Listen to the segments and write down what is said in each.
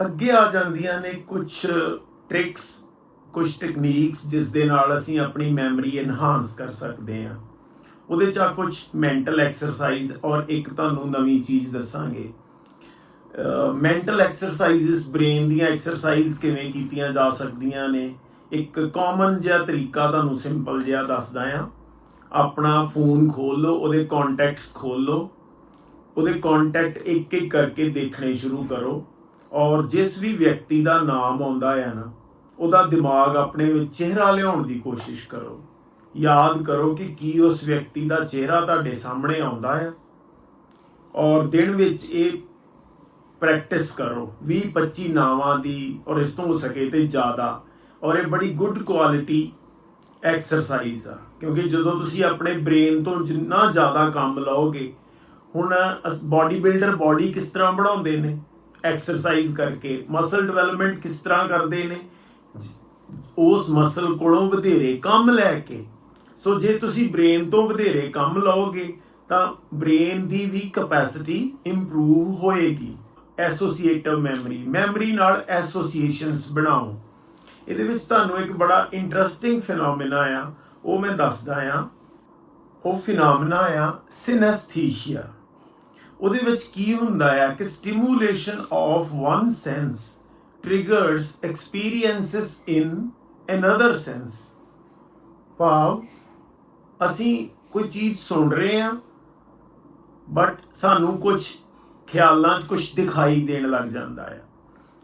ਅੱਗੇ ਆ ਜਾਂਦੀਆਂ ਨੇ ਕੁਝ ਟ੍ਰਿਕਸ ਕੁਝ ਟੈਕਨੀਕਸ ਜਿਸ ਦੇ ਨਾਲ ਅਸੀਂ ਆਪਣੀ ਮੈਮਰੀ ਐਨਹਾਂਸ ਕਰ ਸਕਦੇ ਹਾਂ। ਉਹਦੇ ਚ ਆ ਕੁਝ ਮੈਂਟਲ ਐਕਸਰਸਾਈਜ਼ ਔਰ ਇੱਕ ਤੁਹਾਨੂੰ ਨਵੀਂ ਚੀਜ਼ ਦੱਸਾਂਗੇ। ਮੈਂਟਲ ਐਕਸਰਸਾਈਜ਼ਸ ਬ੍ਰੇਨ ਦੀਆਂ ਐਕਸਰਸਾਈਜ਼ ਕਿਵੇਂ ਕੀਤੀਆਂ ਜਾ ਸਕਦੀਆਂ ਨੇ? ਇੱਕ ਕਾਮਨ ਜਿਹਾ ਤਰੀਕਾ ਤੁਹਾਨੂੰ ਸਿੰਪਲ ਜਿਹਾ ਦੱਸਦਾ ਆ ਆਪਣਾ ਫੋਨ ਖੋਲ ਲਓ, ਉਹਦੇ ਕੰਟੈਕਟਸ ਖੋਲ ਲਓ। ਉਹਦੇ ਕੰਟੈਕਟ ਇੱਕ ਇੱਕ ਕਰਕੇ ਦੇਖਣੇ ਸ਼ੁਰੂ ਕਰੋ। ਔਰ ਜਿਸ ਵੀ ਵਿਅਕਤੀ ਦਾ ਨਾਮ ਆਉਂਦਾ ਹੈ ਨਾ, ਉਹਦਾ ਦਿਮਾਗ ਆਪਣੇ ਵਿੱਚ ਚਿਹਰਾ ਲਿਆਉਣ ਦੀ ਕੋਸ਼ਿਸ਼ ਕਰੋ। ਯਾਦ ਕਰੋ ਕਿ ਕੀ ਉਸ ਵਿਅਕਤੀ ਦਾ ਚਿਹਰਾ ਤੁਹਾਡੇ ਸਾਹਮਣੇ ਆਉਂਦਾ ਹੈ। ਔਰ ਦਿਨ ਵਿੱਚ ਇਹ ਪ੍ਰੈਕਟਿਸ ਕਰੋ। 20 25 ਨਾਵਾਂ ਦੀ ਔਰ ਇਸ ਤੋਂ ਹੋ ਸਕੇ ਤੇ ਜ਼ਿਆਦਾ। ਔਰ ਇਹ ਬੜੀ ਗੁੱਡ ਕੁਆਲਿਟੀ ਐਕਸਰਸਾਈਜ਼ ਆ। ਕਿਉਂਕਿ ਜਦੋਂ ਤੁਸੀਂ ਆਪਣੇ ਬ੍ਰੇਨ ਤੋਂ ਜਿੰਨਾ ਜ਼ਿਆਦਾ ਕੰਮ ਲਓਗੇ, ਹੁਣ ਬਾਡੀ ਬਿਲਡਰ ਬਾਡੀ ਕਿਸ ਤਰ੍ਹਾਂ ਬਣਾਉਂਦੇ ਨੇ? ਐਕਸਰਸਾਈਜ਼ ਕਰਕੇ ਮਸਲ ਡਿਵੈਲਪਮੈਂਟ ਕਿਸ ਤਰ੍ਹਾਂ ਕਰਦੇ ਨੇ? ਉਸ ਮਸਲ ਕੋਲੋਂ ਵਧੇਰੇ ਕੰਮ ਲੈ ਕੇ। ਸੋ ਜੇ ਤੁਸੀਂ ਬ੍ਰੇਨ ਤੋਂ ਵਧੇਰੇ ਕੰਮ ਲਓਗੇ, ਤਾਂ ਬ੍ਰੇਨ ਦੀ ਵੀ ਕਪੈਸਿਟੀ ਇੰਪਰੂਵ ਹੋਏਗੀ। ਐਸੋਸੀਏਟਿਵ ਮੈਮਰੀ ਮੈਮਰੀ ਨਾਲ ਐਸੋਸੀਏਸ਼ਨਸ ਬਣਾਓ। ਇਹਦੇ ਵਿੱਚ ਤੁਹਾਨੂੰ ਇੱਕ ਬੜਾ ਇੰਟਰਸਟਿੰਗ ਫੀਨੋਮੀਨਾ ਆ, ਉਹ ਮੈਂ ਦੱਸਦਾ ਆ। ਉਹ ਫੀਨੋਮੀਨਾ ਆ ਸਿਨੈਸਥੀਸੀਆ ਉਹਦੇ ਵਿੱਚ ਕੀ ਹੁੰਦਾ ਆ ਕਿ stimulation of one sense triggers experiences in another sense ਭਾਵ, ਅਸੀਂ ਕੋਈ ਚੀਜ਼ ਸੁਣ ਰਹੇ ਹਾਂ ਬਟ ਸਾਨੂੰ ਕੁਝ ਖਿਆਲਾਂ 'ਚ ਕੁਝ ਦਿਖਾਈ ਦੇਣ ਲੱਗ ਜਾਂਦਾ ਹੈ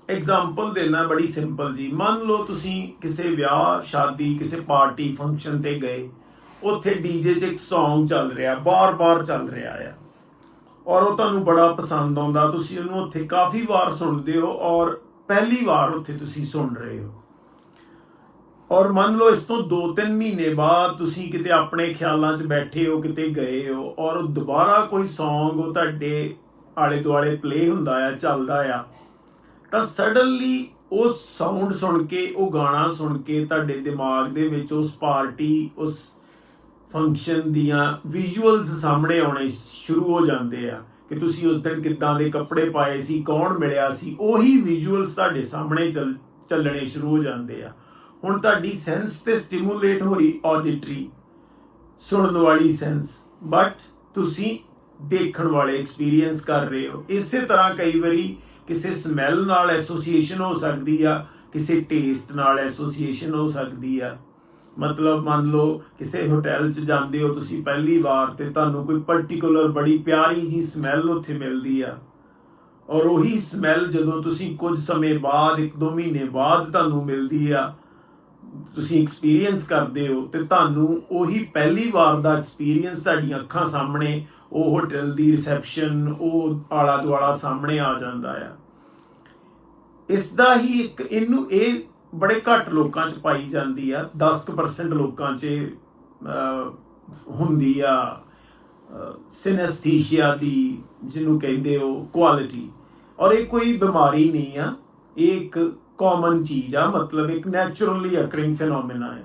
ਐਗਜ਼ਾਮਪਲ ਦੇਣਾ ਬੜੀ ਸਿੰਪਲ ਜੀ। ਮੰਨ ਲਓ ਤੁਸੀਂ ਕਿਸੇ ਵਿਆਹ, ਸ਼ਾਦੀ, ਕਿਸੇ ਪਾਰਟੀ ਫੰਕਸ਼ਨ ਤੇ ਗਏ। ਉੱਥੇ ਡੀਜੇ 'ਚ ਇੱਕ Song ਚੱਲ ਰਿਹਾ, ਬਾਰ-ਬਾਰ ਚੱਲ ਰਿਹਾ ਆ। ਔਰ ਉਹ ਤੁਹਾਨੂੰ ਬੜਾ ਪਸੰਦ ਆਉਂਦਾ। ਤੁਸੀਂ ਉਹਨੂੰ ਉੱਥੇ ਕਾਫੀ ਵਾਰ ਸੁਣਦੇ ਹੋ ਔਰ ਪਹਿਲੀ ਵਾਰ ਉੱਥੇ ਤੁਸੀਂ ਸੁਣ ਰਹੇ ਹੋ। ਔਰ ਮੰਨ ਲਓ ਇਸ ਤੋਂ 2-3 ਮਹੀਨੇ ਬਾਅਦ ਤੁਸੀਂ ਕਿਤੇ ਆਪਣੇ ਖਿਆਲਾਂ 'ਚ ਬੈਠੇ ਹੋ, ਕਿਤੇ ਗਏ ਹੋ ਔਰ ਦੁਬਾਰਾ ਕੋਈ Song ਉਹ ਤੁਹਾਡੇ ਆਲੇ ਦੁਆਲੇ ਪਲੇ ਹੁੰਦਾ ਆ, ਚੱਲਦਾ ਆ, ਤਾਂ ਸਡਨਲੀ ਉਹ ਸਾਊਂਡ ਸੁਣ ਕੇ, ਉਹ ਗਾਣਾ ਸੁਣ ਕੇ ਤੁਹਾਡੇ ਦਿਮਾਗ ਦੇ ਵਿੱਚ ਉਸ ਪਾਰਟੀ ਉਸ ਫੰਕਸ਼ਨ ਦੀਆਂ ਵਿਜ਼ੂਅਲਸ ਸਾਹਮਣੇ ਆਉਣੇ ਸ਼ੁਰੂ ਹੋ ਜਾਂਦੇ ਆ ਕਿ ਤੁਸੀਂ ਉਸ ਦਿਨ ਕਿੱਦਾਂ ਦੇ ਕੱਪੜੇ ਪਾਏ ਸੀ, ਕੌਣ ਮਿਲਿਆ ਸੀ, ਉਹੀ ਵਿਜ਼ੂਅਲਸ ਤੁਹਾਡੇ ਸਾਹਮਣੇ ਚੱਲ, ਚੱਲਣੇ ਸ਼ੁਰੂ ਹੋ ਜਾਂਦੇ ਆ। ਹੁਣ ਤੁਹਾਡੀ ਸੈਂਸ ਤੇ ਸਟਿਮੂਲੇਟ ਹੋਈ ਆਡਿਟਰੀ ਸੁਣਨ ਵਾਲੀ ਸੈਂਸ ਬਟ ਤੁਸੀਂ ਦੇਖਣ ਵਾਲੇ ਐਕਸਪੀਰੀਅੰਸ ਕਰ ਰਹੇ ਹੋ। ਇਸੇ ਤਰ੍ਹਾਂ ਕਈ ਵਾਰੀ ਕਿਸੇ ਸਮੈਲ ਨਾਲ ਐਸੋਸੀਏਸ਼ਨ ਹੋ ਸਕਦੀ ਆ, ਕਿਸੇ ਟੇਸਟ ਨਾਲ ਐਸੋਸੀਏਸ਼ਨ ਹੋ ਸਕਦੀ ਆ। ਮਤਲਬ ਮੰਨ ਲਓ ਕਿਸੇ ਹੋਟਲ 'ਚ ਜਾਂਦੇ ਹੋ ਤੁਸੀਂ ਪਹਿਲੀ ਵਾਰ ਤੇ ਤੁਹਾਨੂੰ ਕੋਈ ਪਾਰਟਿਕੂਲਰ ਬੜੀ ਪਿਆਰੀ ਜੀ ਸਮੈਲ ਉੱਥੇ ਮਿਲਦੀ ਆ। ਔਰ ਉਹੀ ਸਮੈਲ ਜਦੋਂ ਤੁਸੀਂ ਕੁਝ ਸਮੇਂ ਬਾਅਦ, ਇੱਕ ਦੋ ਮਹੀਨੇ ਬਾਅਦ ਤੁਹਾਨੂੰ ਮਿਲਦੀ ਆ, ਤੁਸੀਂ ਐਕਸਪੀਰੀਅੰਸ ਕਰਦੇ ਹੋ ਤੇ ਤੁਹਾਨੂੰ ਉਹੀ ਪਹਿਲੀ ਵਾਰ ਦਾ ਐਕਸਪੀਰੀਅੰਸ ਤੁਹਾਡੀਆਂ ਅੱਖਾਂ ਸਾਹਮਣੇ, ਉਹ ਹੋਟਲ ਦੀ ਰਿਸੈਪਸ਼ਨ ਉਹ ਆਲਾ ਦੁਆਲਾ ਸਾਹਮਣੇ ਆ ਜਾਂਦਾ ਆ। ਇਸ ਦਾ ਹੀ ਇੱਕ, ਇਹਨੂੰ ਇਹ ਬੜੇ ਘੱਟ ਲੋਕਾਂ 'ਚ ਪਾਈ ਜਾਂਦੀ ਆ 10% ਲੋਕਾਂ 'ਚ ਹੁੰਦੀ ਆ ਸਿਨੈਸਥੀਸੀਆ ਦੀ ਜਿਹਨੂੰ ਕਹਿੰਦੇ ਹੋ ਕੁਆਲਿਟੀ ਔਰ ਇਹ ਕੋਈ ਬਿਮਾਰੀ ਨਹੀਂ ਆ, ਇਹ ਇੱਕ ਕਾਮਨ ਚੀਜ਼ ਆ, ਮਤਲਬ ਇੱਕ ਨੈਚੁਰਲੀ ਅਕਰਿੰਗ ਫੀਨੋਮੀਨਾ ਆ।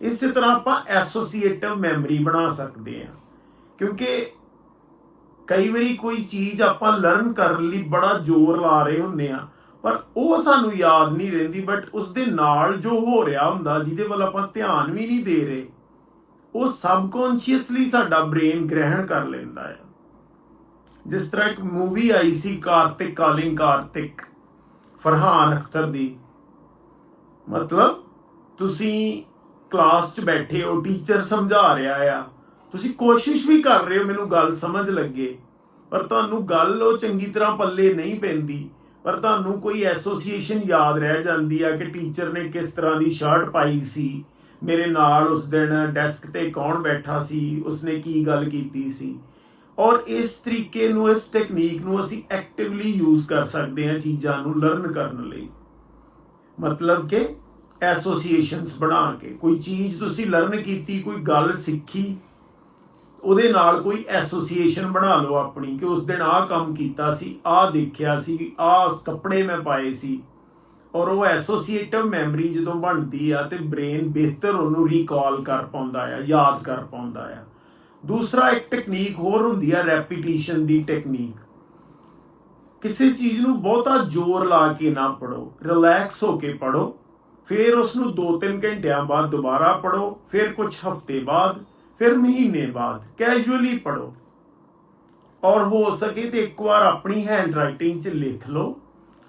ਇਸੇ ਤਰ੍ਹਾਂ ਆਪਾਂ ਐਸੋਸੀਏਟਿਵ ਮੈਮਰੀ ਬਣਾ ਸਕਦੇ ਆ, ਕਿਉਂਕਿ ਕਈ ਵਾਰੀ ਕੋਈ ਚੀਜ਼ ਆਪਾਂ ਲਰਨ ਕਰਨ ਲਈ ਬੜਾ ਜ਼ੋਰ ਲਾ ਰਹੇ ਹੁੰਦੇ ਆ ਪਰ ਉਹ ਸਾਨੂੰ ਯਾਦ ਨਹੀਂ ਰਹਿੰਦੀ ਬਟ ਉਸ ਦੇ ਨਾਲ ਜੋ ਹੋ ਰਿਹਾ ਹੁੰਦਾ, ਜਿਹਦੇ ਵੱਲ ਆਪਾਂ ਧਿਆਨ ਵੀ ਨਹੀਂ ਦੇ ਰਹੇ, ਉਹ ਸਬਕੌਂਸ਼ੀਅਸਲੀ ਸਾਡਾ ਬ੍ਰੇਨ ਗ੍ਰਹਿਣ ਕਰ ਲੈਂਦਾ ਹੈ। ਜਿਸ ਤਰ੍ਹਾਂ ਇੱਕ ਮੂਵੀ ਆਈ ਸੀ, ਕਾਰਤਿਕ ਕਾਲਿੰਗ ਕਾਰਤਿਕ, ਫਰਹਾਨ ਅਖਤਰ ਦੀ। ਮਤਲਬ ਤੁਸੀਂ ਕਲਾਸ 'ਚ ਬੈਠੇ ਹੋ, ਟੀਚਰ ਸਮਝਾ ਰਿਹਾ ਆ, ਤੁਸੀਂ ਕੋਸ਼ਿਸ਼ ਵੀ ਕਰ ਰਹੇ ਹੋ, ਮੈਨੂੰ ਗੱਲ ਸਮਝ ਲੱਗੇ, ਪਰ ਤੁਹਾਨੂੰ ਗੱਲ ਉਹ ਚੰਗੀ ਤਰ੍ਹਾਂ ਪੱਲੇ ਨਹੀਂ ਪੈਂਦੀ। ਪਰ ਤੁਹਾਨੂੰ ਕੋਈ ਐਸੋਸੀਏਸ਼ਨ ਯਾਦ ਰਹਿ ਜਾਂਦੀ ਆ ਕਿ ਟੀਚਰ ਨੇ ਕਿਸ ਤਰ੍ਹਾਂ ਦੀ ਸ਼ਰਟ ਪਾਈ ਸੀ? ਮੇਰੇ ਨਾਲ ਉਸ ਦਿਨ ਡੈਸਕ ਤੇ ਕੌਣ ਬੈਠਾ ਸੀ? ਉਸਨੇ ਕੀ ਗੱਲ ਕੀਤੀ ਸੀ? ਔਰ ਇਸ ਤਰੀਕੇ ਨੂੰ, ਇਸ ਟੈਕਨੀਕ ਨੂੰ ਅਸੀਂ ਐਕਟਿਵਲੀ ਯੂਜ਼ ਕਰ ਸਕਦੇ ਹਾਂ ਚੀਜ਼ਾਂ ਨੂੰ ਲਰਨ ਕਰਨ ਲਈ। ਮਤਲਬ ਕਿ ਐਸੋਸੀਏਸ਼ਨਸ ਬਣਾ ਕੇ, ਕੋਈ ਚੀਜ਼ ਤੁਸੀਂ ਲਰਨ ਕੀਤੀ, ਕੋਈ ਗੱਲ ਸਿੱਖੀ ਉਹਦੇ ਨਾਲ ਕੋਈ ਐਸੋਸੀਏਸ਼ਨ ਬਣਾ ਲਓ ਆਪਣੀ ਕਿ ਉਸ ਦਿਨ ਆਹ ਕੰਮ ਕੀਤਾ ਸੀ, ਆਹ ਦੇਖਿਆ ਸੀ, ਆਹ ਕੱਪੜੇ ਮੈਂ ਪਾਏ ਸੀ। ਔਰ ਉਹ ਐਸੋਸੀਏਟਿਵ ਮੈਮਰੀ ਜਦੋਂ ਬਣਦੀ ਆ ਤੇ ਬ੍ਰੇਨ ਬਿਹਤਰ ਉਹਨੂੰ ਰੀਕਾਲ ਕਰ ਪਾਉਂਦਾ ਆ, ਯਾਦ ਕਰ ਪਾਉਂਦਾ ਆ। ਦੂਸਰਾ ਇੱਕ ਟੈਕਨੀਕ ਹੋਰ ਹੁੰਦੀ ਆ ਰੈਪੀਟੀਸ਼ਨ ਦੀ ਟੈਕਨੀਕ ਕਿਸੇ ਚੀਜ਼ ਨੂੰ ਬਹੁਤਾ ਜ਼ੋਰ ਲਾ ਕੇ ਨਾ ਪੜੋ ਰਿਲੈਕਸ ਹੋ ਕੇ ਪੜੋ ਫਿਰ ਉਸ ਨੂੰ 2-3 ਘੰਟਿਆਂ ਬਾਅਦ ਦੁਬਾਰਾ ਪੜੋ ਫਿਰ ਕੁਝ ਹਫ਼ਤੇ ਬਾਅਦ ਫਿਰ ਮਹੀਨੇ ਬਾਅਦ ਕੈਜੂਅਲੀ ਪੜੋ ਔਰ ਹੋ ਸਕੇ ਤੇ ਇੱਕ ਵਾਰ ਆਪਣੀ ਹੈਂਡ ਰਾਈਟਿੰਗ 'ਚ ਲਿਖ ਲਓ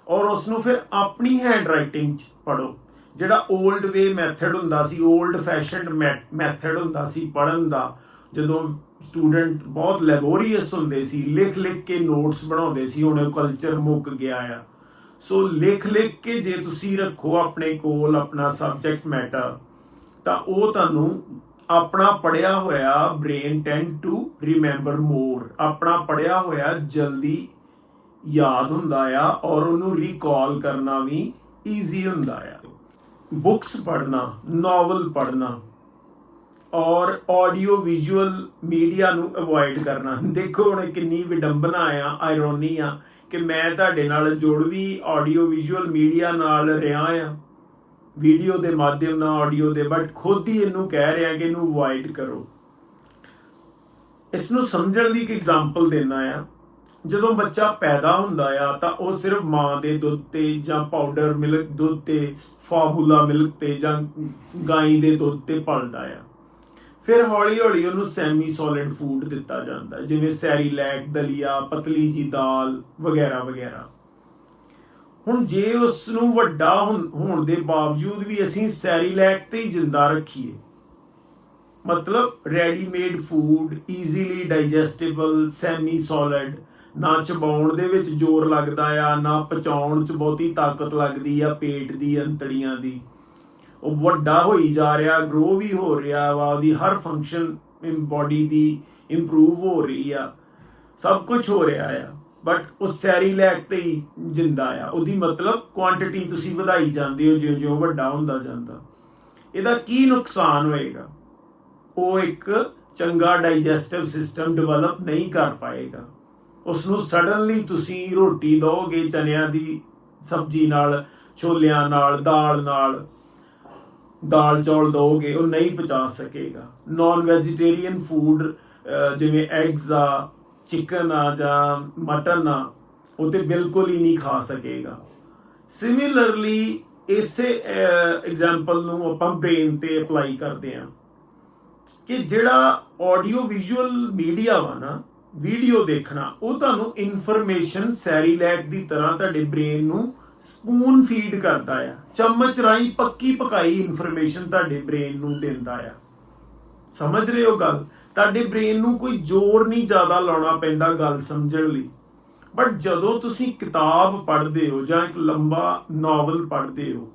ਔਰ ਉਸ ਨੂੰ ਫਿਰ ਆਪਣੀ ਹੈਂਡ ਰਾਈਟਿੰਗ 'ਚ ਪੜੋ ਜਿਹੜਾ 올ਡ ਵੇ ਮੈਥਡ ਹੁੰਦਾ ਸੀ 올ਡ ਫੈਸ਼ਨਡ ਮੈਥਡ ਹੁੰਦਾ ਸੀ ਪੜਨ ਦਾ, ਜਦੋਂ ਸਟੂਡੈਂਟ ਬਹੁਤ ਲੈਬੋਰੀਅਸ ਹੁੰਦੇ ਸੀ, ਲਿਖ ਲਿਖ ਕੇ ਨੋਟਸ ਬਣਾਉਂਦੇ ਸੀ, ਹੁਣ ਉਹ ਕਲਚਰ ਮੁੱਕ ਗਿਆ ਆ। ਸੋ ਲਿਖ ਲਿਖ ਕੇ ਜੇ ਤੁਸੀਂ ਰੱਖੋ ਆਪਣੇ ਕੋਲ ਆਪਣਾ ਸਬਜੈਕਟ ਮੈਟਰ ਤਾਂ ਉਹ ਤੁਹਾਨੂੰ ਆਪਣਾ ਪੜਿਆ ਹੋਇਆ brain tend to remember more ਆਪਣਾ ਪੜਿਆ ਹੋਇਆ ਜਲਦੀ ਯਾਦ ਹੁੰਦਾ ਆ ਔਰ ਉਹਨੂੰ ਰੀਕਾਲ ਕਰਨਾ ਵੀ ਈਜ਼ੀ ਹੁੰਦਾ ਆ। ਬੁక్స్ ਪੜ੍ਹਨਾ ਨੋਵਲ ਪੜ੍ਹਨਾ ਔਰ ਆਡੀਓ ਵਿਜ਼ੂਅਲ ਮੀਡੀਆ ਨੂੰ ਅਵੋਇਡ ਕਰਨਾ। ਦੇਖੋ ਹੁਣ ਕਿੰਨੀ ਵਿਡੰਬਨਾ ਆ ਆਇਰੋਨੀ ਆ ਕਿ ਮੈਂ ਤੁਹਾਡੇ ਨਾਲ ਜੁੜ ਵੀ ਆਡੀਓ ਵਿਜ਼ੂਅਲ ਮੀਡੀਆ ਨਾਲ ਰਿਹਾ ਆ। ਵੀਡੀਓ ਦੇ ਮਾਧਿਅਮ ਨਾਲ ਆਡੀਓ ਦੇ ਬਟ ਖੁਦ ਹੀ ਇਹਨੂੰ ਕਹਿ ਰਿਹਾ ਕਿ ਇਹਨੂੰ ਅਵੋਇਡ ਕਰੋ। ਇਸ ਨੂੰ ਸਮਝਣ ਦੀ ਇੱਕ ਐਗਜ਼ਾਮਪਲ ਦੇਣਾ ਆ। ਜਦੋਂ ਬੱਚਾ ਪੈਦਾ ਹੁੰਦਾ ਆ ਤਾਂ ਉਹ ਸਿਰਫ ਮਾਂ ਦੇ ਦੁੱਧ ਤੇ ਜਾਂ ਪਾਊਡਰ ਮਿਲਕ ਦੁੱਧ ਤੇ ਫਾਰਮੂਲਾ ਮਿਲਕ ਤੇ ਜਾਂ ਗਾਈ ਦੇ ਦੁੱਧ ਤੇ ਪਲਦਾ ਆ। ਫਿਰ ਹੌਲੀ ਹੌਲੀ ਉਹਨੂੰ ਸੈਮੀ ਸੋਲਿਡ ਫੂਡ ਦਿੱਤਾ ਜਾਂਦਾ ਹੈ, ਜਿਵੇਂ ਸੈਰੀਲੈਕ ਦਲੀਆ ਪਤਲੀ ਜੀ ਦਾਲ ਵਗੈਰਾ ਵਗੈਰਾ ਹੁਣ ਜੇ ਉਸ ਨੂੰ ਵੱਡਾ ਹੋਣ ਦੇ ਬਾਵਜੂਦ ਵੀ ਅਸੀਂ ਸੈਰੀਲੈਕ ਤੇ ਹੀ ਜਿੰਦਾ ਰੱਖੀਏ। ਮਤਲਬ readymade food easily digestible semi solid ਨਾ ਚਬਾਉਣ ਦੇ ਵਿੱਚ ਜ਼ੋਰ ਲੱਗਦਾ ਆ, ਨਾ ਪਚਾਉਣ 'ਚ ਬਹੁਤੀ ਤਾਕਤ ਲੱਗਦੀ ਆ ਪੇਟ ਦੀ, ਅੰਤੜੀਆਂ ਦੀ। ਉਹ ਵੱਡਾ ਹੋਈ ਜਾ ਰਿਹਾ ਗਰੋ ਵੀ ਹੋ ਰਿਹਾ ਵਾ, ਉਹਦੀ ਹਰ ਫੰਕਸ਼ਨ ਇਨ ਬਾਡੀ ਦੀ ਇੰਪਰੂਵ ਹੋ ਰਹੀ ਆ। ਸਭ ਕੁਝ ਹੋ ਰਿਹਾ ਆ। ਬਟ ਉਹ ਸੈਰੀਲੈਕ ਤੇ ਹੀ ਜਿੰਦਾ ਆ। ਉਹਦੀ ਮਤਲਬ ਕੁਆਂਟੀਟੀ ਤੁਸੀਂ ਵਧਾਈ ਜਾਂਦੇ ਹੋ ਜਿਉਂ-ਜਿਉਂ ਵੱਡਾ ਹੁੰਦਾ ਜਾਂਦਾ। ਇਹਦਾ ਕੀ ਨੁਕਸਾਨ ਹੋਏਗਾ? ਉਹ ਇੱਕ ਚੰਗਾ ਡਾਈਜੈਸਟਿਵ ਸਿਸਟਮ ਡਿਵੈਲਪ ਨਹੀਂ ਕਰ ਪਾਏਗਾ। ਉਸ ਨੂੰ ਸਡਨਲੀ ਤੁਸੀਂ ਰੋਟੀ ਦੋਗੇ ਚਨਿਆਂ ਦੀ ਸਬਜ਼ੀ ਨਾਲ, ਛੋਲਿਆਂ ਨਾਲ, ਦਾਲ ਨਾਲ, ਦਾਲ ਚੌਲ ਦੋਗੇ ਉਹ ਨਹੀਂ ਪਚਾ ਸਕੇਗਾ। ਨਾਨ ਵੈਜੀਟੇਰੀਅਨ ਫੂਡ ਜਿਵੇਂ ਐਗਸ ਆ ਚਿਕਨ ਆ ਜਾਂ ਮਟਨ ਆ, ਉਹ ਤੇ ਬਿਲਕੁਲ ਹੀ ਨਹੀਂ ਖਾ ਸਕੇਗਾ। ਸਿਮਿਲਰਲੀ ਇਸੇ ਐਗਜ਼ਾਮਪਲ ਨੂੰ ਆਪਾਂ ਬ੍ਰੇਨ ਤੇ ਅਪਲਾਈ ਕਰਦੇ ਹਾਂ ਕਿ ਜਿਹੜਾ ਆਡੀਓ ਵਿਜ਼ੂਅਲ ਮੀਡੀਆ ਵਾ ਨਾ ਵੀਡੀਓ ਦੇਖਣਾ, ਉਹ ਤੁਹਾਨੂੰ ਇਨਫੋਰਮੇਸ਼ਨ ਸੈਰੀਲੈਕ ਦੀ ਤਰ੍ਹਾਂ ਤੁਹਾਡੇ ਬ੍ਰੇਨ ਨੂੰ ਸਪੂਨ ਫੀਡ ਕਰਦਾ ਆ। ਚਮਚ ਰਾਹੀਂ ਪੱਕੀ ਪਕਾਈ ਇਨਫੋਰਮੇਸ਼ਨ ਤੁਹਾਡੇ ਬ੍ਰੇਨ ਨੂੰ ਦਿੰਦਾ ਆ। ਸਮਝ ਰਹੇ ਹੋ ਗੱਲ? ਤੁਹਾਡੇ ਬ੍ਰੇਨ ਨੂੰ ਕੋਈ ਜ਼ੋਰ ਨਹੀਂ ਜ਼ਿਆਦਾ ਲਾਉਣਾ ਪੈਂਦਾ ਗੱਲ ਸਮਝਣ ਲਈ। ਬਟ ਜਦੋਂ ਤੁਸੀਂ ਕਿਤਾਬ ਪੜ੍ਹਦੇ ਹੋ ਜਾਂ ਇੱਕ ਲੰਬਾ ਨਾਵਲ ਪੜ੍ਹਦੇ ਹੋ,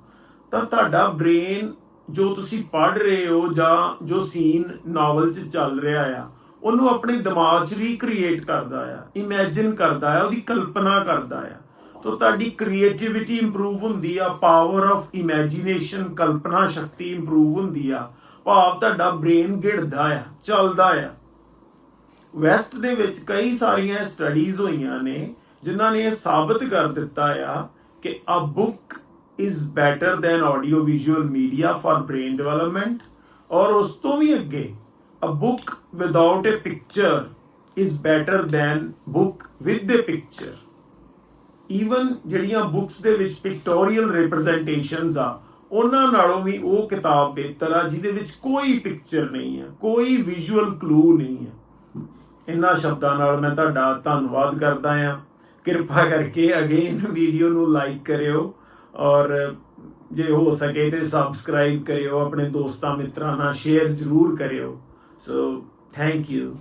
ਤਾਂ ਤੁਹਾਡਾ ਬ੍ਰੇਨ ਜੋ ਤੁਸੀਂ ਪੜ੍ਹ ਰਹੇ ਹੋ ਜਾਂ ਜੋ ਸੀਨ ਨਾਵਲ 'ਚ ਚੱਲ ਰਿਹਾ ਆ, ਉਹਨੂੰ ਆਪਣੇ ਦਿਮਾਗ 'ਚ ਰੀਕ੍ਰੀਏਟ ਕਰਦਾ ਆ ਇਮੇਜਿਨ ਕਰਦਾ ਆ, ਉਹਦੀ ਕਲਪਨਾ ਕਰਦਾ ਆ। ਤੋ ਤੁਹਾਡੀ ਕ੍ਰੀਏਟੀਵਿਟੀ ਇੰਪਰੂਵ ਹੁੰਦੀ ਆ ਪਾਵਰ ਆਫ ਇਮੇਜਿਨੇਸ਼ਨ ਕਲਪਨਾ ਸ਼ਕਤੀ ਇੰਪਰੂਵ ਹੁੰਦੀ ਆ। ਭਾਵ ਤੁਹਾਡਾ ਬ੍ਰੇਨ ਗਿੜਦਾ ਆ, ਚੱਲਦਾ ਆ। ਵੈਸਟ ਦੇ ਵਿੱਚ ਕਈ ਸਾਰੀਆਂ ਸਟੱਡੀਜ਼ ਹੋਈਆਂ ਨੇ, ਜਿਨ੍ਹਾਂ ਨੇ ਇਹ ਸਾਬਤ ਕਰ ਦਿੱਤਾ ਆ ਕਿ a book is better than audio visual media for brain development ਔਰ ਉਸ ਤੋਂ ਵੀ ਅੱਗੇ a book without a picture is better than book with a picture even ਜਿਹੜੀਆਂ ਬੁੱਕਸ ਦੇ ਵਿੱਚ ਪਿਕਟੋਰੀਅਲ ਰਿਪਰੈਜ਼ੈਂਟੇਸ਼ਨਸ ਆ ਉਹਨਾਂ ਨਾਲੋਂ ਵੀ ਉਹ ਕਿਤਾਬ ਬਿਹਤਰ ਆ, ਜਿਹਦੇ ਵਿੱਚ ਕੋਈ ਪਿਕਚਰ ਨਹੀਂ ਹੈ ਕੋਈ ਵਿਜ਼ੂਅਲ ਕਲੂ ਨਹੀਂ ਹੈ ਇਹਨਾਂ ਸ਼ਬਦਾਂ ਨਾਲ ਮੈਂ ਤੁਹਾਡਾ ਧੰਨਵਾਦ ਕਰਦਾ ਹਾਂ ਕਿਰਪਾ ਕਰਕੇ ਅਗੇਨ ਵੀਡੀਓ ਨੂੰ ਲਾਈਕ ਕਰਿਓ ਔਰ ਜੇ ਹੋ ਸਕੇ ਤੇ ਸਬਸਕ੍ਰਾਈਬ ਕਰਿਓ, ਆਪਣੇ ਦੋਸਤਾਂ ਮਿੱਤਰਾਂ ਨਾਲ ਸ਼ੇਅਰ ਜ਼ਰੂਰ ਕਰਿਓ। So thank you